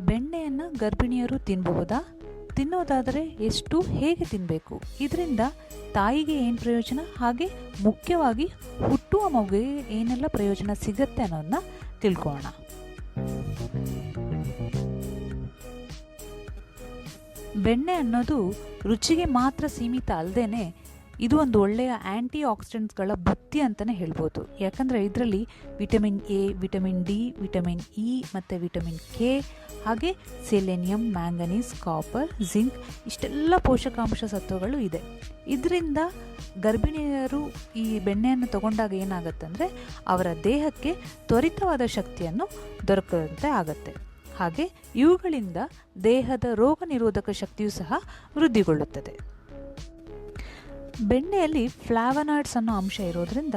ಬೆಣ್ಣೆಯನ್ನು ಗರ್ಭಿಣಿಯರು ತಿನ್ನಬಹುದಾ ತಿನ್ನೋದಾದರೆ ಎಷ್ಟು ಹೇಗೆ ತಿನ್ನಬೇಕು ಇದರಿಂದ ತಾಯಿಗೆ ಏನು ಪ್ರಯೋಜನ? ಹಾಗೆ ಮುಖ್ಯವಾಗಿ ಹುಟ್ಟುವ ಮಗುವಿಗೆ ಏನೆಲ್ಲ ಪ್ರಯೋಜನ ಸಿಗತ್ತೆ ಅನ್ನೋದನ್ನ ತಿಳ್ಕೊಳ್ಳೋಣ ಬೆಣ್ಣೆ ಅನ್ನೋದು ರುಚಿಗೆ ಮಾತ್ರ ಸೀಮಿತ ಅಲ್ಲದೇ ಇದು ಒಂದು ಒಳ್ಳೆಯ ಆ್ಯಂಟಿ ಆಕ್ಸಿಡೆಂಟ್ಸ್ಗಳ ಬುತ್ತಿ ಅಂತಲೇ ಹೇಳ್ಬೋದು. ಯಾಕಂದರೆ ಇದರಲ್ಲಿ vitamin A vitamin D vitamin E ಮತ್ತು ವಿಟಮಿನ್ ಕೆ ಹಾಗೆ ಸೆಲೆನಿಯಂ ಮ್ಯಾಂಗನೀಸ್ ಕಾಪರ್ ಜಿಂಕ್ ಇಷ್ಟೆಲ್ಲ ಪೋಷಕಾಂಶ ಸತ್ವಗಳು ಇದೆ. ಇದರಿಂದ ಗರ್ಭಿಣಿಯರು ಈ ಬೆಣ್ಣೆಯನ್ನು ತಗೊಂಡಾಗ ಏನಾಗುತ್ತಂದರೆ ಅವರ ದೇಹಕ್ಕೆ ತ್ವರಿತವಾದ ಶಕ್ತಿಯನ್ನು ದೊರಕದಂತೆ ಆಗುತ್ತೆ. ಹಾಗೆ ಇವುಗಳಿಂದ ದೇಹದ ರೋಗ ನಿರೋಧಕ ಶಕ್ತಿಯೂ ಸಹ ವೃದ್ಧಿಗೊಳ್ಳುತ್ತದೆ. ಬೆಣ್ಣೆಯಲ್ಲಿ ಫ್ಲಾವನಾಯ್ಡ್ಸ್ ಅನ್ನೋ ಅಂಶ ಇರೋದ್ರಿಂದ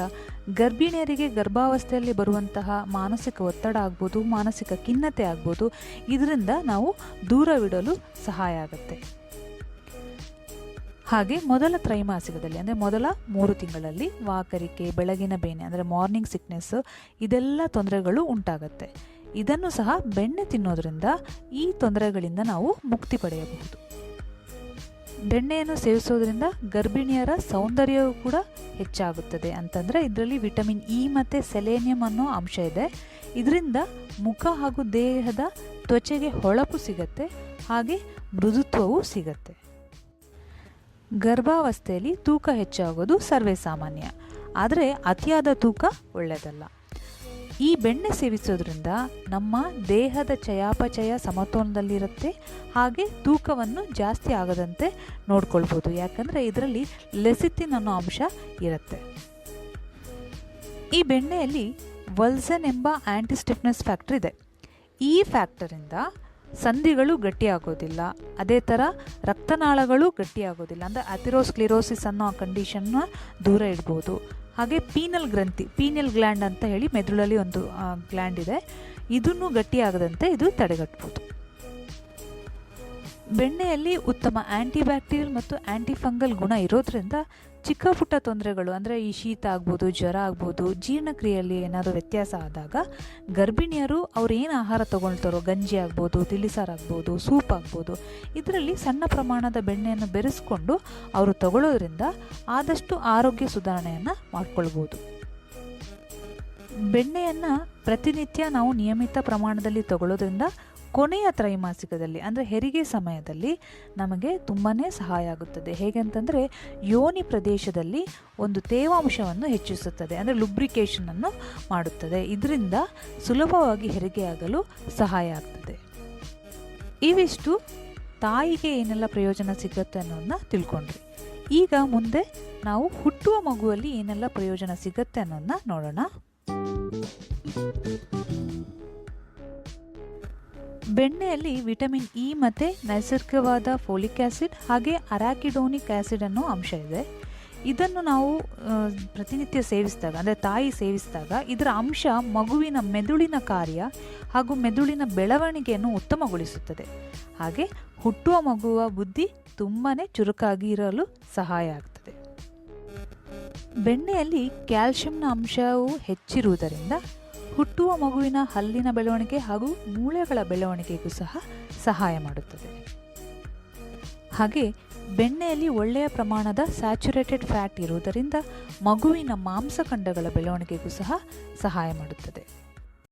ಗರ್ಭಿಣಿಯರಿಗೆ ಗರ್ಭಾವಸ್ಥೆಯಲ್ಲಿ ಬರುವಂತಹ ಮಾನಸಿಕ ಒತ್ತಡ ಆಗ್ಬೋದು, ಮಾನಸಿಕ ಖಿನ್ನತೆ ಆಗ್ಬೋದು, ಇದರಿಂದ ನಾವು ದೂರವಿಡಲು ಸಹಾಯ ಆಗುತ್ತೆ. ಹಾಗೆ ಮೊದಲ ತ್ರೈಮಾಸಿಕದಲ್ಲಿ, ಅಂದರೆ ಮೊದಲ ಮೂರು ತಿಂಗಳಲ್ಲಿ ವಾಕರಿಕೆ, ಬೆಳಗಿನ ಬೇನೆ, ಅಂದರೆ ಮಾರ್ನಿಂಗ್ ಸಿಕ್ನೆಸ್ ಇದೆಲ್ಲ ತೊಂದರೆಗಳು ಉಂಟಾಗುತ್ತೆ. ಇದನ್ನು ಸಹ ಬೆಣ್ಣೆ ತಿನ್ನೋದ್ರಿಂದ ಈ ತೊಂದರೆಗಳಿಂದ ನಾವು ಮುಕ್ತಿ ಪಡೆಯಬಹುದು. ಬೆಣ್ಣೆಯನ್ನು ಸೇವಿಸೋದ್ರಿಂದ ಗರ್ಭಿಣಿಯರ ಸೌಂದರ್ಯವೂ ಕೂಡ ಹೆಚ್ಚಾಗುತ್ತದೆ ಅಂತಂದರೆ ಇದರಲ್ಲಿ ವಿಟಮಿನ್ ಇ ಮತ್ತು ಸೆಲೇನಿಯಂ ಅನ್ನೋ ಅಂಶ ಇದೆ. ಇದರಿಂದ ಮುಖ ಹಾಗೂ ದೇಹದ ತ್ವಚೆಗೆ ಹೊಳಪು ಸಿಗತ್ತೆ, ಹಾಗೆ ಮೃದುತ್ವವೂ ಸಿಗತ್ತೆ. ಗರ್ಭಾವಸ್ಥೆಯಲ್ಲಿ ತೂಕ ಹೆಚ್ಚಾಗೋದು ಸರ್ವೇ ಸಾಮಾನ್ಯ ಆದರೆ ಅತಿಯಾದ ತೂಕ ಒಳ್ಳೆಯದಲ್ಲ ಈ ಬೆಣ್ಣೆ ಸೇವಿಸೋದ್ರಿಂದ ನಮ್ಮ ದೇಹದ ಚಯಾಪಚಯ ಸಮತೋಲನದಲ್ಲಿರುತ್ತೆ, ಹಾಗೆ ತೂಕವನ್ನು ಜಾಸ್ತಿ ಆಗದಂತೆ ನೋಡ್ಕೊಳ್ಬೋದು. ಯಾಕಂದರೆ ಇದರಲ್ಲಿ ಲೆಸಿತಿನ್ ಅನ್ನೋ ಅಂಶ ಇರುತ್ತೆ. ಈ ಬೆಣ್ಣೆಯಲ್ಲಿ ವಲ್ಸನ್ ಎಂಬ ಆ್ಯಂಟಿ ಸ್ಟಿಫ್ನೆಸ್ ಫ್ಯಾಕ್ಟರ್ ಇದೆ. ಈ ಫ್ಯಾಕ್ಟರಿಂದ ಸಂಧಿಗಳು ಗಟ್ಟಿಯಾಗೋದಿಲ್ಲ. ಅದೇ ಥರ ರಕ್ತನಾಳಗಳು ಗಟ್ಟಿಯಾಗೋದಿಲ್ಲ. ಅಂದರೆ ಅಥಿರೋಸ್ಕ್ಲಿರೋಸಿಸ್ ಅನ್ನೋ ಕಂಡೀಷನ್ನ ದೂರ ಇಡ್ಬೋದು. ಹಾಗೆ ಪೀನಲ್ ಗ್ರಂಥಿ, ಪೀನಲ್ ಗ್ಲ್ಯಾಂಡ್ ಅಂತ ಹೇಳಿ ಮೆದುಳಲ್ಲಿ ಒಂದು ಗ್ಲ್ಯಾಂಡ್ ಇದೆ. ಇದನ್ನು ಗಟ್ಟಿಯಾಗದಂತೆ ಇದು ತಡೆಗಟ್ಬೋದು. ಬೆಣ್ಣೆಯಲ್ಲಿ ಉತ್ತಮ ಆ್ಯಂಟಿಬ್ಯಾಕ್ಟೀರಿಯಲ್ ಮತ್ತು ಆ್ಯಂಟಿಫಂಗಲ್ ಗುಣ ಇರೋದ್ರಿಂದ ಚಿಕ್ಕ ಪುಟ್ಟ ತೊಂದರೆಗಳು, ಅಂದರೆ ಈ ಶೀತ ಆಗ್ಬೋದು, ಜ್ವರ ಆಗ್ಬೋದು, ಜೀರ್ಣಕ್ರಿಯೆಯಲ್ಲಿ ಏನಾದರೂ ವ್ಯತ್ಯಾಸ ಆದಾಗ ಗರ್ಭಿಣಿಯರು ಅವ್ರು ಏನು ಆಹಾರ ತೊಗೊಳ್ತಾರೋ, ಗಂಜಿ ಆಗ್ಬೋದು, ತಿಳಿಸಾರು ಆಗ್ಬೋದು, ಸೂಪ್ ಆಗ್ಬೋದು, ಇದರಲ್ಲಿ ಸಣ್ಣ ಪ್ರಮಾಣದ ಬೆಣ್ಣೆಯನ್ನು ಬೆರೆಸ್ಕೊಂಡು ಅವರು ತಗೊಳ್ಳೋದ್ರಿಂದ ಆದಷ್ಟು ಆರೋಗ್ಯ ಸುಧಾರಣೆಯನ್ನು ಮಾಡ್ಕೊಳ್ಬೋದು. ಬೆಣ್ಣೆಯನ್ನು ಪ್ರತಿನಿತ್ಯ ನಾವು ನಿಯಮಿತ ಪ್ರಮಾಣದಲ್ಲಿ ತಗೊಳ್ಳೋದ್ರಿಂದ ಕೊನೆಯ ತ್ರೈಮಾಸಿಕದಲ್ಲಿ, ಅಂದರೆ ಹೆರಿಗೆ ಸಮಯದಲ್ಲಿ ನಮಗೆ ತುಂಬಾ ಸಹಾಯ ಆಗುತ್ತದೆ. ಹೇಗೆ ಅಂತಂದರೆ, ಯೋನಿ ಪ್ರದೇಶದಲ್ಲಿ ಒಂದು ತೇವಾಂಶವನ್ನು ಹೆಚ್ಚಿಸುತ್ತದೆ, ಅಂದರೆ ಲುಬ್ರಿಕೇಷನನ್ನು ಮಾಡುತ್ತದೆ. ಇದರಿಂದ ಸುಲಭವಾಗಿ ಹೆರಿಗೆಯಾಗಲು ಸಹಾಯ ಆಗ್ತದೆ. ಇವಿಷ್ಟು ತಾಯಿಗೆ ಏನೆಲ್ಲ ಪ್ರಯೋಜನ ಸಿಗುತ್ತೆ ಅನ್ನೋದನ್ನ ತಿಳ್ಕೊಂಡ್ರಿ. ಈಗ ಮುಂದೆ ನಾವು ಹುಟ್ಟುವ ಮಗುವಲ್ಲಿ ಏನೆಲ್ಲ ಪ್ರಯೋಜನ ಸಿಗುತ್ತೆ ಅನ್ನೋದನ್ನ ನೋಡೋಣ. ಬೆಣ್ಣೆಯಲ್ಲಿ ವಿಟಮಿನ್ ಇ ಮತ್ತು ನೈಸರ್ಗಿಕವಾದ ಫೋಲಿಕ್ ಆ್ಯಸಿಡ್ ಹಾಗೆ ಅರಾಕಿಡೋನಿಕ್ ಆ್ಯಸಿಡ್ ಅನ್ನೋ ಅಂಶ ಇದೆ. ಇದನ್ನು ನಾವು ಪ್ರತಿನಿತ್ಯ ಸೇವಿಸಿದಾಗ, ಅಂದರೆ ತಾಯಿ ಸೇವಿಸಿದಾಗ ಇದರ ಅಂಶ ಮಗುವಿನ ಮೆದುಳಿನ ಕಾರ್ಯ ಹಾಗೂ ಮೆದುಳಿನ ಬೆಳವಣಿಗೆಯನ್ನು ಉತ್ತಮಗೊಳಿಸುತ್ತದೆ. ಹಾಗೆ ಹುಟ್ಟುವ ಮಗುವ ಬುದ್ಧಿ ತುಂಬಾ ಚುರುಕಾಗಿ ಇರಲು ಸಹಾಯ ಆಗ್ತದೆ. ಬೆಣ್ಣೆಯಲ್ಲಿ ಕ್ಯಾಲ್ಶಿಯಂನ ಅಂಶವು ಹೆಚ್ಚಿರುವುದರಿಂದ ಹುಟ್ಟುವ ಮಗುವಿನ ಹಲ್ಲಿನ ಬೆಳವಣಿಗೆ ಹಾಗೂ ಮೂಳೆಗಳ ಬೆಳವಣಿಗೆಗೂ ಸಹ ಸಹಾಯ ಮಾಡುತ್ತದೆ. ಹಾಗೆ ಬೆಣ್ಣೆಯಲ್ಲಿ ಒಳ್ಳೆಯ ಪ್ರಮಾಣದ ಸ್ಯಾಚುರೇಟೆಡ್ ಫ್ಯಾಟ್ ಇರುವುದರಿಂದ ಮಗುವಿನ ಮಾಂಸಖಂಡಗಳ ಬೆಳವಣಿಗೆಗೂ ಸಹ ಸಹಾಯ ಮಾಡುತ್ತದೆ.